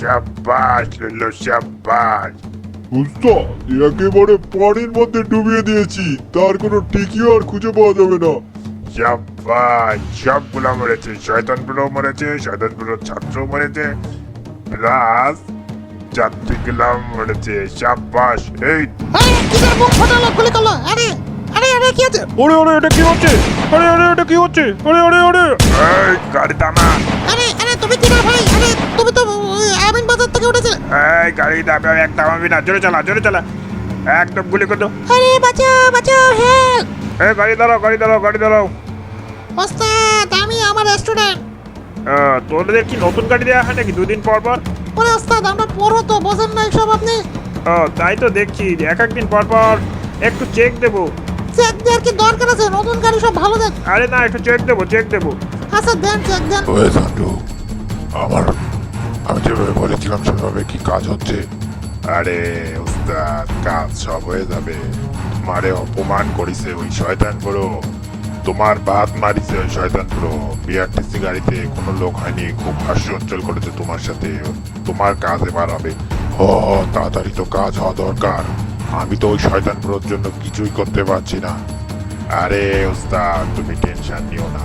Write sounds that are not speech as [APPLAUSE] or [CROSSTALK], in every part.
সাব্বাস লুল্লু সাব্বাস। উস্তাদ একেবারে পানির মধ্যে ডুবিয়ে দিয়েছি। তার কোনো টিকিও আর খুঁজে পাওয়া যাবে না। সাব্বাস সবগুলো মরেছে। শয়তানগুলো মরেছে শয়তানগুলোর ছাত্র মরেছে। প্লাস যাত্রীগুলো মরেছে। সাব্বাস এই আরে কিসের মুখ ফাটালো গুলি আরে আরে আরে কি আছে ওরে ওরে এটা কি হচ্ছে? আরে আরে এটা কি হচ্ছে? আরে আরে আরে। এই গাড়ি থামা আরে এই গাড়ি দাবে একটা থামাবি না জোরে চালা জোরে চালা। একদম গুলি করতো। আরে বাঁচাও বাঁচাও হেল্প এই গাড়ি দাঁড়াও গাড়ি দাঁড়াও গাড়ি দাঁড়াও। ওস্তাদ আমি আমার স্টুডেন্ট তোদের কি নতুন গাড়ি দেওয়া হয় নাকি? দুদিন পর পর? ওরে ওস্তাদ আমরা পড়ো তো বোঝেন না সব আপনি। ও তাই তো দেখছি এক একদিন পর পর একটু চেক দেবো। চেক দেওয়ার কি দরকার আছে? নতুন গাড়ি সব ভালো দেন আরে না একটু চেক দেবো চেক দেবো। আচ্ছা দেন চেক দেন। ওই সান্টু আমার আমি যেভাবে বলেছিলাম, সেভাবে কি কাজ হচ্ছে? আরে উস্তাদ কাজ সব হয়ে যাবে। তোমারে অপমান করিছে ওই শয়তান পুরো তোমার বাদ মারিছে ওই শয়তান পুরো বিআরটিসি গাড়িতে কোনো লোক হয়নি, খুব হাস্য অঞ্চল করেছে তোমার সাথে। তোমার কাজ এবার হবে। ও তাড়াতাড়ি তো কাজ হওয়া দরকার। আমি তো ওই শয়তান পুরোর জন্য কিছুই করতে পারছি না। আরে উস্তাদ তুমি টেনশন নিও না।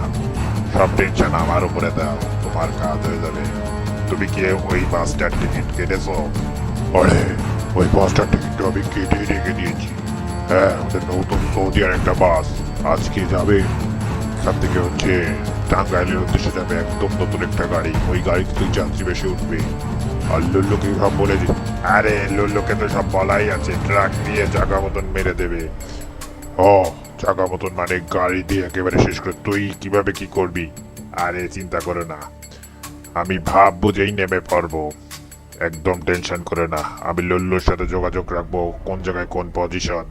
সব টেনশন আমার উপরে দাও। তোমার কাজ হয়ে যাবে। তুমি কি ওই বাসটার টিকিট কেটেছো আরে, ওই বাসটার টিকিটটা আমি কেটে রেখে দিয়েছি। হ্যাঁ ওদের নতুন সৌদি আর একটা বাস আজকে যাবে। এখান থেকে হচ্ছে টাঙ্গাইলের উদ্দেশ্যে যাবে একদম নতুন একটা গাড়ি। ওই গাড়িতে তুই যাত্রী বেশি উঠবে। আর লুল্লুকে সব বলে দি আরে লুল্লুকে তো সব বলাই আছে। ট্রাক দিয়ে জাগা মতন মেরে দেবে। ও জাগা মতন মানে গাড়ি দিয়ে একেবারে শেষ করে তুই কীভাবে কি করবি? আরে, চিন্তা করো না। আমি ভাব বুঝেই নেমে পড়ব। একদম টেনশন করে না, আমি লুল্লুর সাথে যোগাযোগ রাখব, কোন জায়গায় কোন পজিশন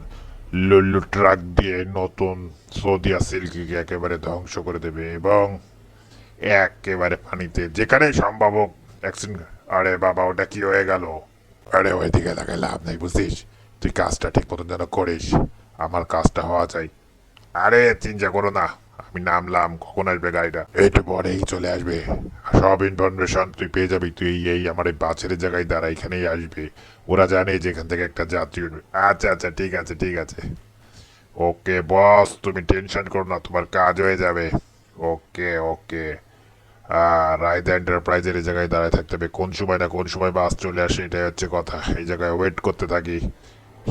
লুল্লু ট্রাক দিয়ে নতুন সৌদিয়া সিল্কিকে একেবারে ধ্বংস করে দেবে এবং একেবারে পানিতে, যেখানে সম্ভব হোক অ্যাক্সিডেন্ট আরে বাবা, ওটা কি হয়ে গেল? আরে ওইদিকে লাগাই লাভ নেই, বুঝছিস? তুই কাজটা ঠিক মতন যেন করিস, আমার কাজটা হওয়া চাই। আরে, চিন্তা করো না। আমি নামলাম কখন আসবে গাড়িটা? একটু পরেই চলে আসবে। সব ইনফরমেশন তুই পেয়ে যাবি, তুই এই- আমার এই বাছের জায়গায় দাঁড়া, এখানেই আসবে। ওরা জানে যে এখান থেকে একটা যাত্রী উঠবে। আচ্ছা আচ্ছা ঠিক আছে ঠিক আছে। ওকে বস তুমি টেনশন করো না, তোমার কাজ হয়ে যাবে। ওকে ওকে। রায়দা এন্টারপ্রাইজের এই জায়গায় দাঁড়ায় থাকতে হবে। কোন সময় না কোন সময় বাস চলে আসে, এটাই হচ্ছে কথা। এই জায়গায় ওয়েট করতে থাকি।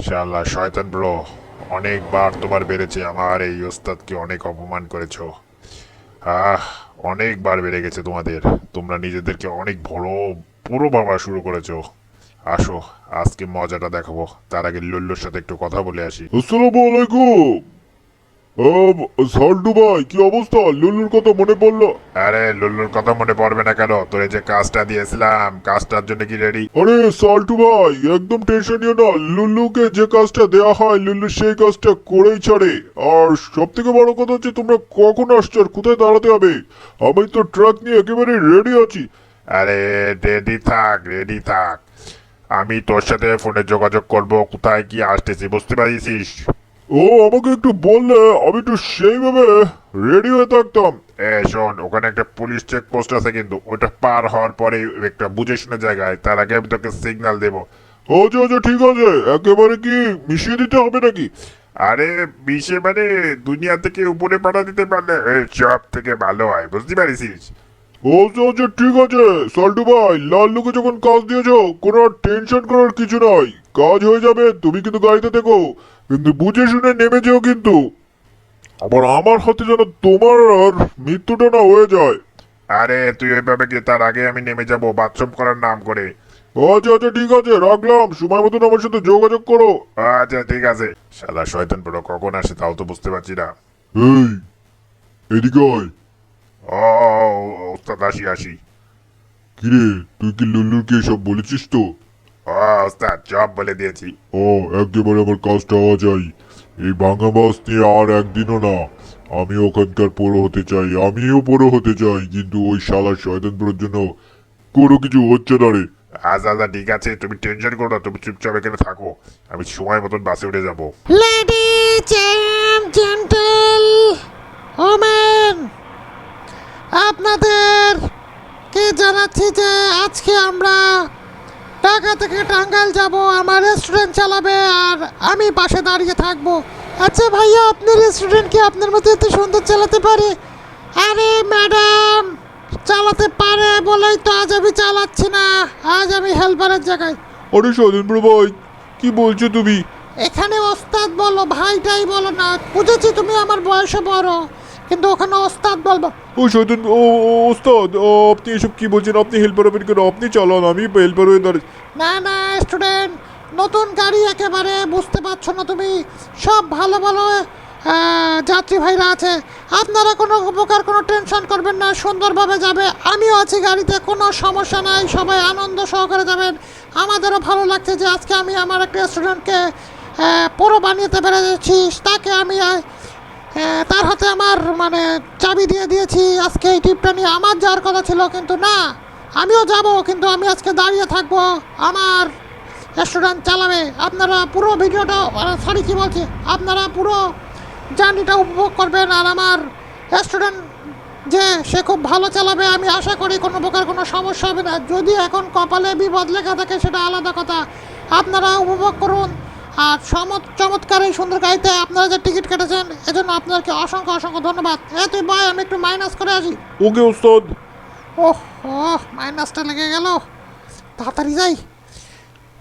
শাল্লাহ শয়তান ব্রো অনেকবার তোমার বেড়েছে, আমার এই ওস্তাদকে অনেক অপমান করেছ। আহ, অনেকবার বেড়ে গেছে তোমাদের। তোমরা নিজেদেরকে অনেক বড়, পুরো ভাবা শুরু করেছ। আসো, আজকে মজাটা দেখাবো। তার আগে লল্লোর সাথে একটু কথা বলে আসি। আসসালামু আলাইকুম। আম, সাল্টু ভাই কি অবস্থা? লুলুর কথা মনে পড়ল। আরে লুল্লুর কথা মনে পড়বে না কেন? তোরে যে কাজটা দিয়েছিলাম কাজটার জন্য কি রেডি আরে সাল্টু ভাই একদম টেনশন নিও না। লুল্লুকে যে কাজটা দেওয়া হয় লুল্লু সেই কাজটা করেই ছাড়ে। আর সব থেকে বড় কথা হচ্ছে তোমরা কখন আসছো আর কোথায় দাঁড়াতে হবে? আমি তো ট্রাক নিয়ে একেবারে রেডি আছি। আরে রেডি থাক রেডি থাক। আমি তোর সাথে ফোনে যোগাযোগ করব কোথায় কি আসতেছি বুঝতে পারিস ও, আমাকে একটু বললে, আমি একটু সেইভাবে রেডি হয়ে থাকতাম। এ, শোন, ওখানে একটা পুলিশ চেক পোস্ট আছে কিন্তু, ওটা পার হওয়ার পরে একটা বুঝে শুনে জায়গায়, তার আগে আমি তোকে সিগন্যাল দেবো। আচ্ছা আচ্ছা ঠিক আছে, একেবারে কি মিশিয়ে দিতে হবে নাকি? আরে বিশে মানে দুনিয়া থেকে উপরে পাঠা দিতে পারলে সব থেকে ভালো হয়, বুঝতে পারিস আচ্ছা আচ্ছা ঠিক আছে। সল্টু ভাই লাল্লুকে যখন কাজ দিয়েছ কোনো টেনশন করার কিছু নাই। কাজ হয়ে যাবে তুমি কিন্তু গাড়িতে থেকো। কিন্তু বুঝে শুনে নেমে যেও কিন্তু। আবার আমার হাতে যেন তোমার আর মৃত্যুটা না হয়ে যায়। আরে তুই ওইভাবে কি তার আগে আমি নেমে যাব বাথরুম করার নাম করে। আচ্ছা আচ্ছা ঠিক আছে রাখলাম। সময় মতন আমার সাথে যোগাযোগ করো। আচ্ছা ঠিক আছে। শালা শয়তান পুরো কখন আসে তাও তো বুঝতে পারছি না। এই এদিকে আয়। ও ওস্তাদ আসি আসি কিরে তুই কি লুল্লুরকে এসব বলেছিস তো? ওস্তাদ সব বলে দিয়েছি। ও একেবারে আমার কাজটা হওয়া চাই এই ভাঙা বাস নিয়ে আর একদিনও না। আমি ওখানকার পড়ো হতে চাই আমিও পড়ো হতে চাই কিন্তু ওই শালা শয়তানপুরের জন্য কোনো কিছু হচ্ছে না রে। আচ্ছা আচ্ছা ঠিক আছে তুমি টেনশন করো না তুমি চুপচাপ এখানে থাকো। আমি সময় মতন বাসে উঠে যাব। লেডিজ এন্ড জেন্টেল ওমেন আপনাদের কে জানাচ্ছি যে আজকে আমরা ঢাকা থেকে টাঙ্গাইল যাব আমার রেস্টুরেন্ট চালাবে আর আমি পাশে দাঁড়িয়ে থাকব। আচ্ছা ভাইয়া আপনার রেস্টুরেন্ট কি আপনার মতো এত সুন্দর চালাতে পারে? আরে ম্যাডাম চালাতে পারে বলেই তো আজ আমি চালাচ্ছি না আজ আমি হেল্পারের জায়গায়। আরে স্বতন্ত্র ভাই কি বলছো তুমি? এখানে ওস্তাদ বলো ভাইটাই বলো না বুঝেছি তুমি আমার বয়সে বড়। কিন্তু ওখানে ওস্তাদ বলব। ও স্বতন্ত্র ও ওস্তাদ আপনি এসব কি বলছেন? আপনি হেল্পার হবেন কেন? আপনি চালান আমি হেল্পার হয়ে দাঁড়িয়ে না না স্টুডেন্ট নতুন গাড়ি একেবারে বুঝতে পারছ না তুমি। সব ভালো ভালো যাত্রী ভাইরা আছে। আপনারা কোনো উপকার কোনো টেনশন করবেন না সুন্দরভাবে যাবে। আমিও আছি গাড়িতে কোনো সমস্যা নাই সবাই আনন্দ সহকারে যাবেন। আমাদেরও ভালো লাগছে যে আজকে আমি আমার একটা স্টুডেন্টকে পুরো বানিয়েতে পেরেছি তাকে আমি তার হাতে আমার মানে চাবি দিয়ে দিয়েছি। আজকে এই ট্রিপটা নিয়ে আমার যাওয়ার কথা ছিল, কিন্তু না, আমিও যাব, কিন্তু আমি আজকে দাঁড়িয়ে থাকব আমার রেস্টুরেন্ট চালাবে। আপনারা পুরো ভিডিওটা সরি কি বলছি, আপনারা পুরো জার্নিটা উপভোগ করবেন, আর আমার রেস্টুরেন্ট যে, সে খুব ভালো চালাবে, আমি আশা করি কোনো প্রকার কোনো সমস্যা হবে না। যদি এখন কপালে বিপদ লেখা থাকে, সেটা আলাদা কথা। আপনারা উপভোগ করুন আর চমৎ চমৎকার এই সুন্দর গাড়িতে আপনারা যে টিকিট কেটেছেন এজন্য আপনাদেরকে অসংখ্য অসংখ্য ধন্যবাদ। এ তুই ভাই আমি একটু মাইনাস করে আসি। ওকে ওস্তাদ। ওহ ওহ মাইনাসটা লেগে গেল। তাড়াতাড়ি যাই।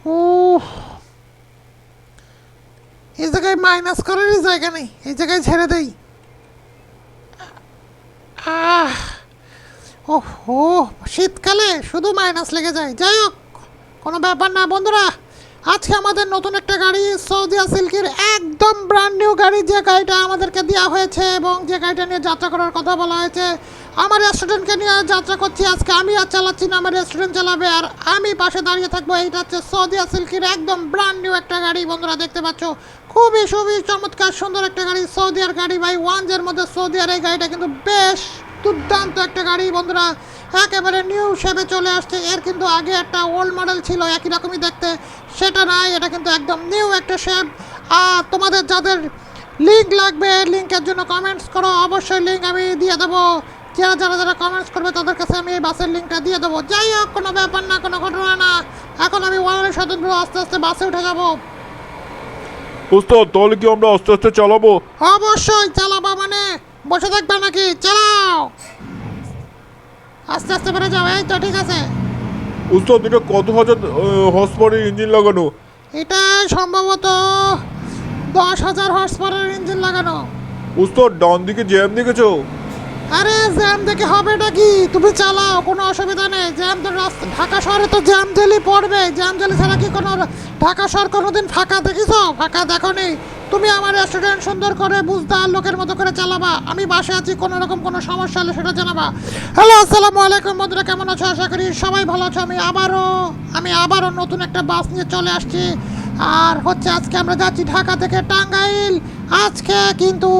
ও এই জায়গায় মাইনাস করারই জায়গা নেই। এই জায়গায় ছেড়ে দেই। আহ। ওহ শীতকালে শুধু মাইনাস লেগে যায়। যাই হোক কোনো ব্যাপার না বন্ধুরা। আজকে আমাদের নতুন একটা গাড়ি, সৌদিয়া সিল্কের একদম ব্র্যান্ড নিউ গাড়ি, যে গাড়িটা আমাদেরকে দেওয়া হয়েছে এবং যে গাড়িটা নিয়ে যাত্রা করার কথা বলা হয়েছে। আমার রেস্টুরেন্টকে নিয়ে যাত্রা করছি আজকে, আমি আর চালাচ্ছি না, আমার রেস্টুরেন্ট চালাবে আর আমি পাশে দাঁড়িয়ে থাকব। এইটা হচ্ছে সৌদিয়া সিল্কের একদম ব্র্যান্ড নিউ একটা গাড়ি, বন্ধুরা দেখতে পাচ্ছ। খুবই খুবই চমৎকার, সুন্দর একটা গাড়ি, সৌদিয়ার গাড়ি ভাই, ওয়ানজের মধ্যে সৌদিয়ার এই গাড়িটা কিন্তু বেশ দুর্দান্ত একটা গাড়ি বন্ধুরা। একেবারে নিউ শেপে চলে আসছে। এর কিন্তু আগে একটা ওল্ড মডেল ছিল একই রকমই দেখতে। সেটা নাই এটা কিন্তু একদম নিউ একটা শেপ আর তোমাদের যাদের লিঙ্ক লাগবে লিঙ্কের জন্য কমেন্টস করো। অবশ্যই লিঙ্ক আমি দিয়ে দেবো। যারা যারা যারা কমেন্টস করবে তাদের কাছে আমি এই বাসের লিঙ্কটা দিয়ে দেবো। যাই হোক কোনো ব্যাপার না কোনো ঘটনা না। এখন আমি ওয়ানের স্বতন্ত্র আস্তে আস্তে বাসে উঠে যাব। ওস্তাদ তাহলে কি আমরা আস্তে আস্তে চালাবো? অবশ্যই চালাবা মানে বসে থাকবে নাকি? চালাও। আস্তে আস্তে বেড়ে যাও এই তো ঠিক আছে। উস্তাদ এটা কত হাজার হর্স পাওয়ারের ইঞ্জিন লাগানো? এটা সম্ভবত দশ হাজার হর্স পাওয়ারের ইঞ্জিন লাগানো। উস্তাদ ডান দিকে জ্যাম দেখেছ? আরে, জ্যাম দেখে হবেটা কি? তুমি চালাও, কোনো অসুবিধা নেই। জ্যাম তো রাস্তা, ঢাকা শহরে তো জ্যাম জেলি পড়বে। জ্যাম জেলি ছাড়া কি কোনো ঢাকা শহর কোনোদিন ফাঁকা দেখিছো ফাঁকা দেখো নি তুমি আমার রেস্টুরেন্ট সুন্দর করে বুঝদার লোকের মতো করে চালাবা। আমি বাসে আছি, কোনো রকম কোনো সমস্যা হলে সেটা জানাবা। হ্যালো আসসালামু আলাইকুম, বন্ধুরা, কেমন আছো? আশা করি সবাই ভালো আছো। আমি আবারও আমি আবারও নতুন একটা বাস নিয়ে চলে আসছি। আর হচ্ছে আজকে আমরা যাচ্ছি ঢাকা থেকে টাঙ্গাইল। আজকে কিন্তু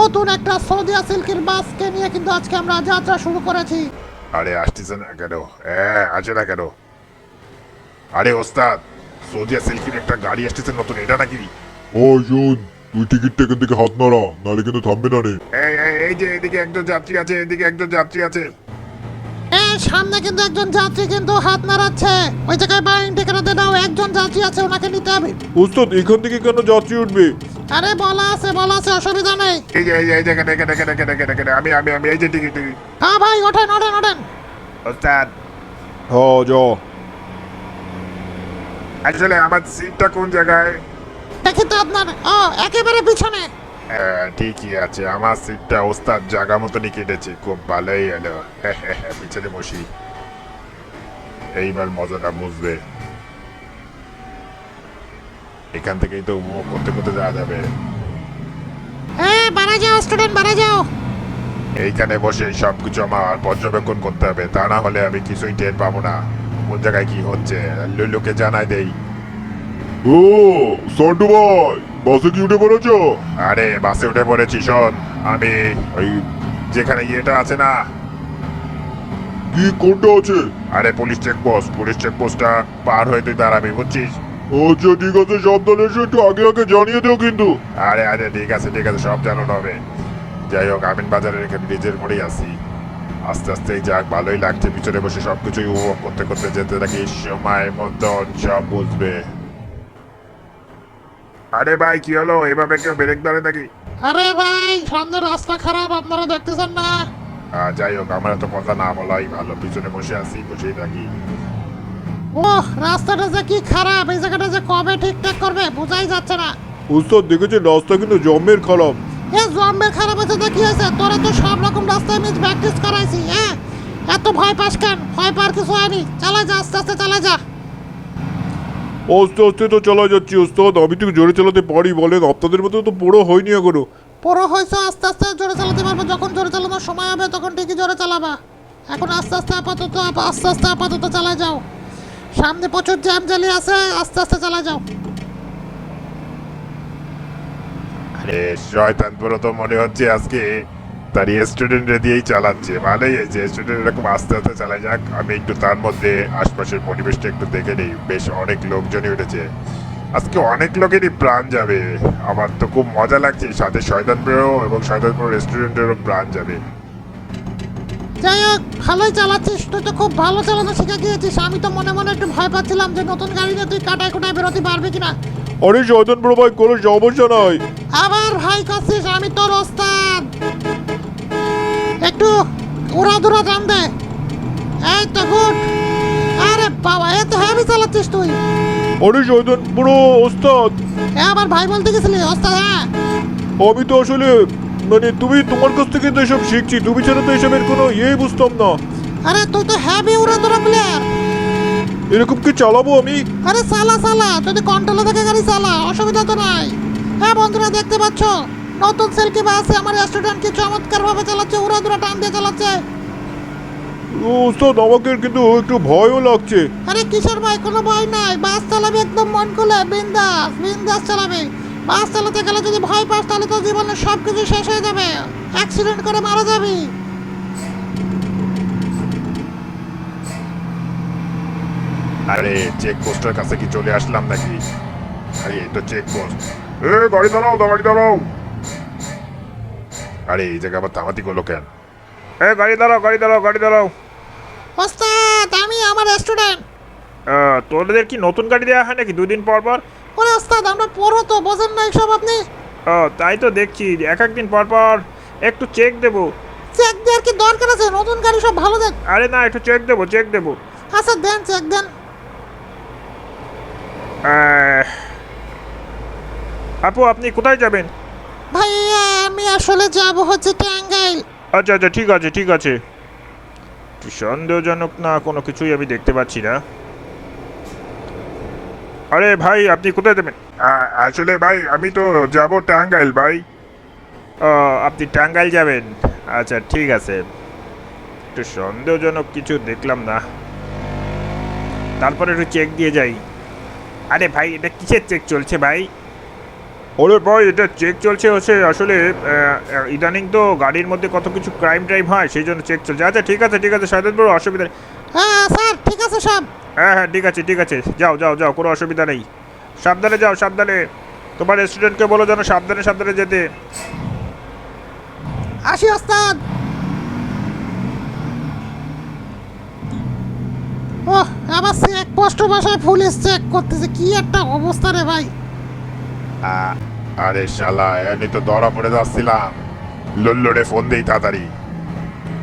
নতুন একটা সৌদিয়া সিল্কের বাসকে নিয়ে কিন্তু আজকে আমরা যাত্রা শুরু করেছি। আরে আসতেছে না কেন? হ্যাঁ আছে না কেন? আরে ওস্তাদ সৌদিয়া সিল্কির একটা গাড়ি আসতেছে নতুন এটা নাকি? ও শোন তুই টিকিটটা এখান থেকে হাত নাড়া নাহলে কিন্তু থামবে না রে। এই এই, এই যে এদিকে একজন যাত্রী আছে এদিকে একজন যাত্রী আছে। এ সামনে কিন্তু একজন যাত্রী কিন্তু হাত নাড়াচ্ছে। ওই জায়গায় বা ইন্ডিকেটার দাও একজন যাত্রী আছে ওনাকে নিতে হবে। ওস্তাদ এখান থেকে কেন যাত্রী উঠবে? আরে বলা আছে বলা আছে অসুবিধা নেই। এই যে এই যে এখানে এখানে এখানে এখানে এখানে এখানে আমি আমি আমি এই যে টিকিট টিকিট হ্যাঁ ভাই ওঠেন ওঠেন ওঠেন। ওস্তাদ। হ্যাঁ যা আসলে আমার সিটটা কোন জায়গায়? দেখি তো আপনার ও একেবারে পিছনে। হ্যাঁ, ঠিকই আছে আমার সিটটা ওস্তাদ জায়গা মতনই কেটেছে খুব ভালোই এলো [LAUGHS] পিছনে বসি। এইবার মজাটা বুঝবে। এখান থেকেই তো উপভোগ করতে করতে যাওয়া যাবে। বাড়া যাও স্টুডেন্ট বাড়া যাও। এইখানে বসে সবকিছু আমার পর্যবেক্ষণ করতে হবে তা না হলে আমি কিছুই টের পাবো না। কোন জায়গায় কি হচ্ছে লুলুকে জানাই দেই। ও সন্টু ভাই বাসে কি উঠে পড়েছো? আরে বাসে উঠে পড়েছি শোন আমি ওই যেখানে ইয়েটা আছে না। কি কোনটা আছে? আরে পুলিশ চেকপোস্ট পুলিশ চেকপোস্টটা পার হয়ে তুই দাঁড়াবি বুঝছিস? আচ্ছা ঠিক আছে সাবধানে এসে একটু আগে আগে জানিয়ে দিও কিন্তু। আরে আরে ঠিক আছে ঠিক আছে সব জানানো হবে যাই হোক আমিন বাজারের এখানে নিজের মোড়েই আছি। আস্তে আস্তে যাক ভালোই লাগছে পিছনে বসে সবকিছুই উপভোগ করতে করতে যেতে থাকি সময় মতন সব বুঝবে। আরে ভাই কি হলো? এভাবে কেউ ব্রেক ধরে নাকি? আরে ভাই সামনে রাস্তা খারাপ আপনারা দেখতেছেন না? যাই হোক আমার তো কথা না বলাই ভালো পিছনে বসে আছি বসেই থাকি। ওহ রাস্তাটা যে কি খারাপ এই জায়গাটা যে কবে ঠিকঠাক করবে বোঝাই যাচ্ছে না। উস্তাদ দেখেছেন? রাস্তা কিন্তু জম্মের খারাপ। এ জম্বের খারাপ আছে তো কি হয়েছে? তোরা তো সব রকম রাস্তায় আমি প্র্যাকটিস করাইছি হ্যাঁ? এত ভয় পাস কেন? ভয় পার কিছু হয়নি। চালা যা আস্তে আস্তে চালা যা। আস্তে আস্তে তো চালা যাচ্ছি উস্তাদ আমি তো জোরে চালাতে পারি বলেন। আপনাদের মতো তো বড় হয়নি এখনও। পুরো হয়েছে আস্তে আস্তে জোরে চালাতে পারবে। যখন জোরে চালানোর সময় হবে তখন ঠিকই জোরে চালাবা। এখন আস্তে আস্তে আপাতত আপ- আস্তে আস্তে আপাতত চালা যাও। সামনে প্রচুর জ্যাম জ্বালিয়ে আছে, আস্তে আস্তে চালা যাও। আরে, শয়তান পুরো তো মনে হচ্ছে আজকে তার স্টুডেন্টে দিয়েই চালাচ্ছে। ভালোই হয়েছে স্টুডেন্ট এরকম আস্তে আস্তে চালা যাক, আমি একটু তার মধ্যে আশপাশের পরিবেশটা একটু দেখে নিই। বেশ অনেক লোকজনই উঠেছে। আজকে অনেক লোকেরই প্রাণ যাবে। আমার তো খুব মজা লাগছে। সাথে শয়তানপুরেও এবং শয়তানপুর রেস্টুরেন্টেরও প্রাণ যাবে। যাই হোক ভালোই চালাচ্ছিস তুই তো খুব ভালো চালানো শিখে গিয়েছিস। আমি তো মনে মনে একটু ভয় পাচ্ছিলাম যে নতুন গাড়ি নিয়ে তুই কাটায় কুটায় বেরোতে পারবি কিনা। আরে শয়তান বড় ভাই কোনো সমস্যা নাই। আবার ভাই করছিস আমি তোর ওস্তাদ। একটু উড়া দুরা দাম দে। এই তো গুড। আরে বাবা এত হেভি চালাচ্ছিস তুই। আরে শয়তান বড় ওস্তাদ। এ আবার ভাই বলতে গেছিলি ওস্তাদ হ্যাঁ। আমি তো আসলে মানে তুমি তোমার কাছ থেকে তো এসব শিখছি তুমি ছাড়া তো এসবের কোনো ইয়েই বুঝতাম না। আরে তুই তো হেভি উড়া দুরা প্লেয়ার এরকম কি চালাবো আমি? আরে চালা চালা যদি কন্ট্রোলে থাকে গাড়ি চালা অসুবিধা তো নাই। হ্যাঁ বন্ধুরা দেখতে পাচ্ছ? নতুন সেলকি বাস আমার স্টুডেন্ট কি চমৎকার ভাবে চালাচ্ছে উড়া দুরা টান দিয়ে চালাচ্ছে। ও, ওস্তাদ আমাকে কিন্তু একটু ভয়ও লাগছে। আরে কিসের ভাই কোনো ভয় নাই বাস চালাবে একদম মন খুলে বিন্দাস বিন্দাস চালাবি। বাস চালাতে গেলে যদি ভয় পাস তাহলে তো জীবনে সব কিছু শেষ হয়ে যাবে। অ্যাক্সিডেন্ট করে মারা যাবি। আরে চেক পোস্টের কাছে কি চলে আসলাম নাকি? আরে এই তো চেক পোস্ট এ গাড়ি দাঁড়াও গাড়ি দাঁড়াও আরে এই জায়গা আবার থামাতি করল কেন? এ গাড়ি দাঁড়াও গাড়ি দাঁড়াও গাড়ি দাঁড়াও ওস্তাদ আমি আমার স্টুডেন্ট তোদের কি নতুন গাড়ি দেওয়া হয় নাকি? দুদিন পর পর? ওরে ওস্তাদ আমরা পড়ো তো বোঝেন না সব আপনি? ও তাই তো দেখছি এক একদিন পর পর একটু চেক দেবো। চেক দেওয়ার কি দরকার আছে? নতুন গাড়ি সব ভালো দেখ। আরে না একটু চেক দেবো চেক দেবো। আচ্ছা দেন চেক দেন। আহ, আপু আপনি কোথায় যাবেন? ভাইয়া আমি আসলে যাব হচ্ছে টাঙ্গাইল। আচ্ছা আচ্ছা ঠিক আছে ঠিক আছে। সন্দেহজনক না কোনো কিছুই আমি দেখতে পাচ্ছি না। আরে ভাই আপনি কোথায় দেবেন আসলে ভাই আমি তো যাব টাঙ্গাইল ভাই। ও আপনি টাঙ্গাইল যাবেন? আচ্ছা ঠিক আছে। একটু সন্দেহজনক কিছু দেখলাম না। তারপরে একটু চেক দিয়ে যাই। আরে ভাই এটা কিসের চেক চলছে ভাই? ওরে ভাই এটা চেক চলছে হচ্ছে আসলে ইদানিং তো গাড়ির মধ্যে কত কিছু ক্রাইম টাইম হয় সেই জন্য চেক চলছে। আচ্ছা ঠিক আছে ঠিক আছে সায়দান বড় অসুবিধা নেই। হ্যাঁ স্যার আছে সব হ্যাঁ হ্যাঁ ঠিক আছে ঠিক আছে। যাও যাও যাও কোনো অসুবিধা নেই। সাবধানে যাও সাবধানে। তোমার স্টুডেন্টকে বলো যেন সাবধানে সাবধানে যেতে। আসি ওস্তাদ। ওহ আবার চেক পোস্ট বাসায় পুলিশ চেক করতেছে। কি একটা অবস্থা রে ভাই। আ- আরে শালা আমি তো ধরা পড়ে যাচ্ছিলাম। লল্লরে ফোন দেই তাড়াতাড়ি।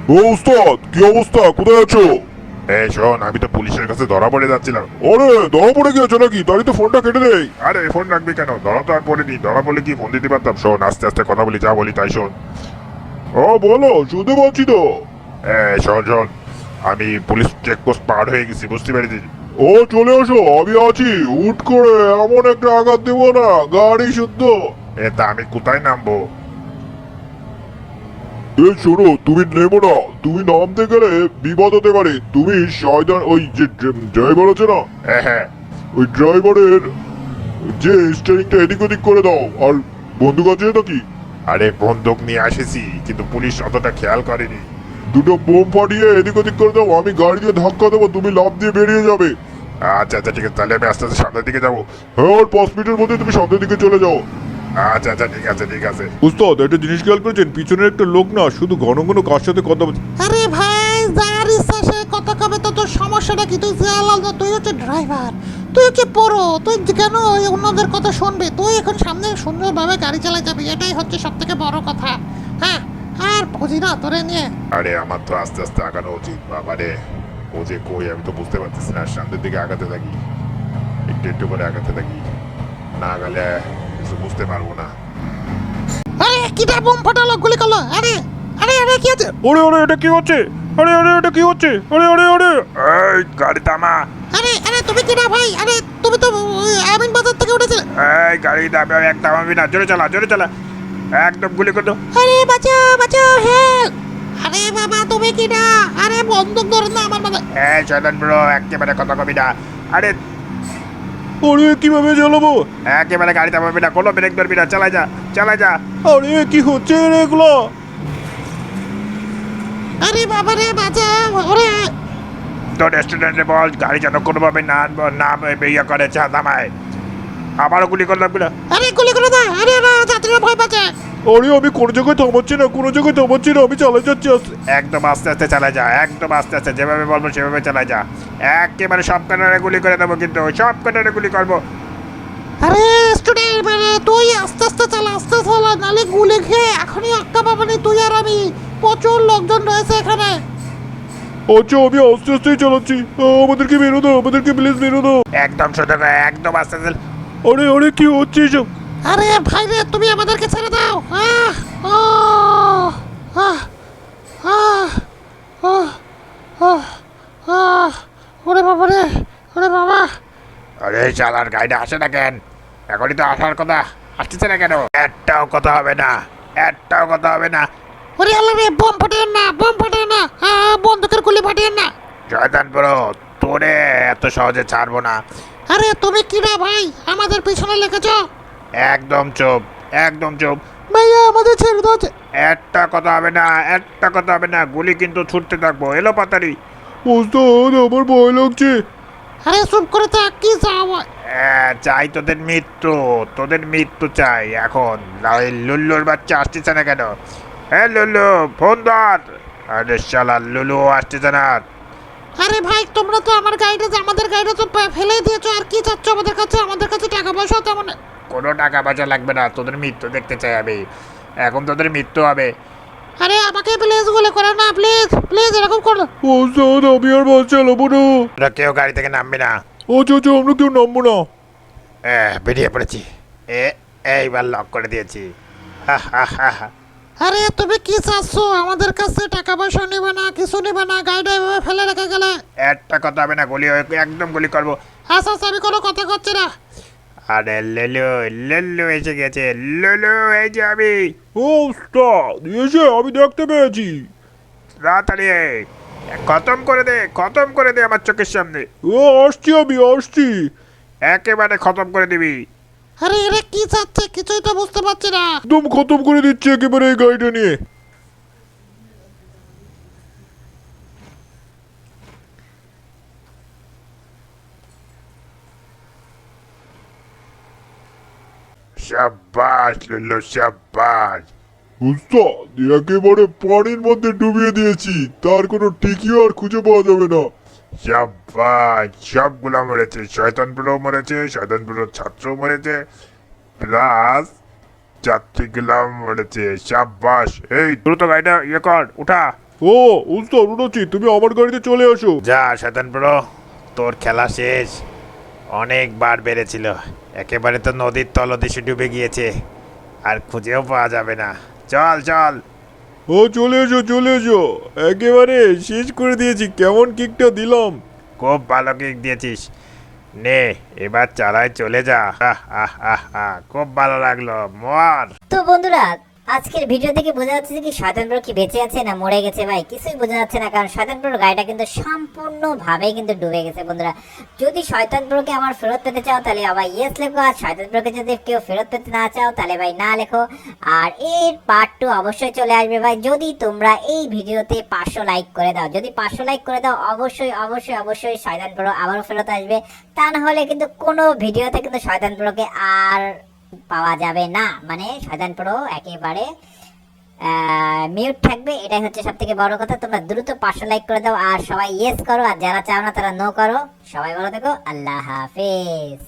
ও উস্তাদ কি অবস্থা? কোথায় আছো? এই শোন, আমি তো পুলিশের কাছে ধরা পড়ে যাচ্ছিলাম। আরে ধরা পড়ে গিয়েছো নাকি? তাই তো ফোনটা কেটে দেই আরে, ফোন রাখবি কেন? ধরা তো আর পড়েনি। ধরা পড়লে কি ফোন দিতে পারতাম? শোন, আস্তে আস্তে কথা বলি, যা বলি তাই শোন। ও, বলো, শুনতে পাচ্ছি তো। এই শোন শোন, আমি পুলিশ চেকপোস্ট পার হয়ে গেছি, বুঝতে পেরেছি ও, চলে আসো আমি আছি উঠ করে, এমন একটা আঘাত দেবো না, গাড়ি শুদ্ধ। এ, তা আমি কোথায় নামবো? এই শোনো তুমি নেমো না। তুমি নামতে গেলে বিপদ হতে পারে। তুমি শয়তান ওই যে ড্রাইভার আছে না? হ্যাঁ হ্যাঁ। ওই ড্রাইভারের যে স্টিয়ারিংটা এদিক ওদিক করে দাও। আর বন্দুক আছে নাকি আরে বন্দুক নিয়ে আসেছি কিন্তু পুলিশ অতটা খেয়াল করেনি। দুটো বোম ফাটিয়ে এদিক ওদিক করে দাও। আমি গাড়ি দিয়ে ধাক্কা দেবো তুমি লাভ দিয়ে বেরিয়ে যাবে। আচ্ছা আচ্ছা ঠিক আছে। তাহলে আমি আস্তে আস্তে সামনের দিকে যাব। হ্যাঁ আর পাঁচ মিনিটের মধ্যে তুমি সামনের দিকে চলে যাও। আচ্ছা আচ্ছা ঠিক আছে ঠিক আছে। উস্তাদ একটা জিনিস খেয়াল করেছেন? পিছনের একটা লোক না শুধু ঘন ঘন কার সাথে কথা বলছে। আরে ভাই যার সাথে কথা কবে তো তোর সমস্যাটা কি? তুই জিয়ালাল না তুই হচ্ছে ড্রাইভার তুই হচ্ছে পড়ো? তুই কেন ওই অন্যদের কথা শুনবি? তুই এখন সামনে সুন্দরভাবে গাড়ি চালাই যাবি এটাই হচ্ছে সব থেকে বড় কথা। হ্যাঁ আর বুঝি না তোরে নিয়ে। আরে আমার তো আস্তে আস্তে আগানো উচিত বাবা রে। ও যে কই আমি তো বুঝতে পারতেছি না। সামনের দিকে আগাতে থাকি। একটু একটু করে আগাতে থাকি। না গেলে কিছু বুঝতে পারব না। আরে কিটা বোম ফাটালো গুলি করল? আরে আরে আরে কি আছে ওরে ওরে এটা কি হচ্ছে? আরে আরে এটা কি হচ্ছে? আরে আরে আরে। এই গাড়ি থামা আরে আরে তুমি ভাই? আরে তুমি তো আমিন বাজার থেকে উঠেছিলে। এই গাড়ি দামে একটা থামাবি না জোরে চালা জোরে চালা। একদম গুলি করে আরে বাঁচাও বাঁচাও হেল্প আরে বাবা তুমি কিনা আরে বন্দুক ধরে না আমার মাথায়। এই শয়তান ব্রো একেবারে কথা কবি না। আরে আরে কীভাবে চালাবো একেবারে গাড়ি থামাবি না কোনো ব্রেক ধরবি না চালা যা চালা যা। আরে কি হচ্ছে রে এগুলো? আরে বাবা রে বাঁচাও ওরে। তো রেস্টুরেন্টে বল গাড়ি যেন কোনোভাবে না না ইয়ে করে চা থামায়। আবারও গুলি করলাম কিনা? আরে গুলি করে দাও আরে না যাত্রীরা ভয় পাচ্ছে। আরে আমি কোনো জায়গায় থামাচ্ছি না কোনো জায়গায় থামাচ্ছি না আমি চালাই যাচ্ছি। একদম আস্তে আস্তে চালা যা একদম আস্তে আস্তে যেভাবে বলব সেভাবে চালা যা। একেবারে সব কানারে গুলি করে দেবো কিন্তু সব কানারে গুলি করব। আরে স্টুডেন্ট মানে তুই আস্তে আস্তে চালা আস্তে চালা নালে গুলি খেয়ে এখনই আক্কা পাবানি তুই আর আমি। প্রচুর লোকজন রয়েছে এখানে। আচ্ছা আমি আস্তে আস্তেই চালাচ্ছি। আমাদেরকে বেরো দাও আমাদেরকে প্লিজ বেরো দাও। একদম সোজা একদম আস্তে আস্তে আরে আরে কি হচ্ছে এসব? আরে ভাই রে তুমি আমাদেরকে ছেড়ে দাও। আহ ও আহ আহ আহ আহ আহ। ওরে বাবা রে ওরে বাবা। আরে চালার গাড়িটা আসে না কেন? এখনই তো আসার কথা। আসতেছে না কেন? একটাও কথা হবে না। একটাও কথা হবে না। ওরে আল্লাহ রে বোম ফাটিয়েন না বোম ফাটিয়েন না। আহ, বন্দুকের গুলি ফাটিয়েন না। জয়দান বড় তোরে এত সহজে ছাড়বো না। আরে তুমি কি রে ভাই? আমাদের পিছনে লেগেছ? একদম চুপ একদম চুপ। ভাইয়া আমাদের ছেড়ে দাও। একটা কথা হবে না একটা কথা হবে না গুলি কিন্তু ছুটতে থাকব। এলো পাতারি। ওস্তাদ আমার ভয় লাগছে। আরে চুপ করে থাক কি চাও? হ্যাঁ, চাই তোদের মৃত্যু তোদের মৃত্যু চাই এখন। লুল্লুর বাচ্চা আসতেছে না কেন? হ্যাঁ লুল্লু ফোন ধর। আরে শালা লুলু আসতেছে না। আরে ভাই তোমরা তো আমার গাড়িটা যে আমাদের গাড়িটা তো ফেলে দিয়েছ আর কি চাচ্ছ আমাদের কাছে? আমাদের কাছে টাকা পয়সা তেমন কোনো টাকা পয়সা লাগবে না তোদের মৃত্যু দেখতে চাই আমি। এখন তোদের মৃত্যু হবে। আরে আমাকে প্লিজ গুলি করে না প্লিজ প্লিজ এরকম করো। না। ওস্তাদ আমি আর বাস চালাবো না। তোরা কেউ গাড়ি থেকে নামবি না। আচ্ছা আচ্ছা আমরা কেউ নামবো না। হ্যাঁ বেরিয়ে পড়েছি। এ এইবার লক করে দিয়েছি। হা হা হা হা। আরে তুমি কি চাচ্ছ? আমাদের কাছে টাকা পয়সা নেবে না কিছু নেবে না গাড়িটা এভাবে ফেলে রেখে গেলে। একটা কথা হবে না গুলি একদম গুলি করব। আচ্ছা আচ্ছা আমি কোনো কথা করছি না। আরে লেলু লেলু এসে গেছে। লেলু এই যে আমি। ও ওস্তাদ এসে আমি দেখতে পেয়েছি। তাড়াতাড়ি। খতম করে দে খতম করে দে আমার চোখের সামনে। ও আসছি আমি আসছি। একেবারে খতম করে দিবি। আরে এরা কি চাচ্ছে? কিছুই তো বুঝতে পারছি না। একদম খতম করে দিচ্ছি একেবারে এই গাড়িটা নিয়ে। সাব্বাস লুল্লু সাব্বাস। উস্তাদ একেবারে পানির মধ্যে ডুবিয়ে দিয়েছি। তার কোনো টিকিও আর খুঁজে পাওয়া যাবে না। সাব্বাস সবগুলা মরেছে শয়তান মরেছে শয়তান বুড়োর ছাত্র মরেছে প্লাস যাত্রীগুলা মরেছে। সাব্বাস এই দ্রুত গাড়িটা ইয়ে কর উঠা। ও উস্তাদ উঠেছি তুমি আমার গাড়িতে চলে আসো যা শয়তান ব্রো তোর খেলা শেষ। অনেকবার বেড়েছিল। একেবারে তো নদীর তলদেশে ডুবে গিয়েছে। আর খুঁজেও পাওয়া যাবে না। চল চল। ও চলে এসো চলে এসো। একেবারে শেষ করে দিয়েছি কেমন কিকটা দিলাম? খুব ভালো কিক দিয়েছিস। নে এবার চালায় চলে যা। আহ আহ আহ আহ খুব ভালো লাগল মর। তো বন্ধুরা আজকের ভিডিও থেকে বোঝা যাচ্ছে কি শয়তান ব্রো কি বেঁচে আছে না মরে গেছে ভাই? কিছুই বোঝা যাচ্ছে না, কারণ শয়তান ব্রোর গাড়িটা কিন্তু সম্পূর্ণভাবে কিন্তু ডুবে গেছে বন্ধুরা। যদি শয়তান ব্রোকে আমার ফেরত পেতে চাও তাহলে আবার ইয়েস লেখো, আর শয়তান ব্রোকে যদি কেউ ফেরত পেতে না চাও তাহলে ভাই না লেখো। আর এর পার্ট টু অবশ্যই চলে আসবে ভাই, যদি তোমরা এই ভিডিওতে পাঁচশো লাইক করে দাও। যদি পাঁচশো লাইক করে দাও, অবশ্যই অবশ্যই অবশ্যই শয়তান ব্রো আবারও ফেরত আসবে। তা না হলে কিন্তু কোনো ভিডিওতে কিন্তু শয়তান ব্রোকে আর পাওয়া যাবে না। মানে শয়তান প্রো একেবারে মিউট থাকবে, এটাই হচ্ছে সব থেকে বড় কথা। তোমরা দ্রুত পাঁচশো লাইক করে দাও, আর সবাই ইয়েস করো, আর যারা চাও না তারা নো করো। সবাই ভালো দেখো আল্লাহ হাফেজ।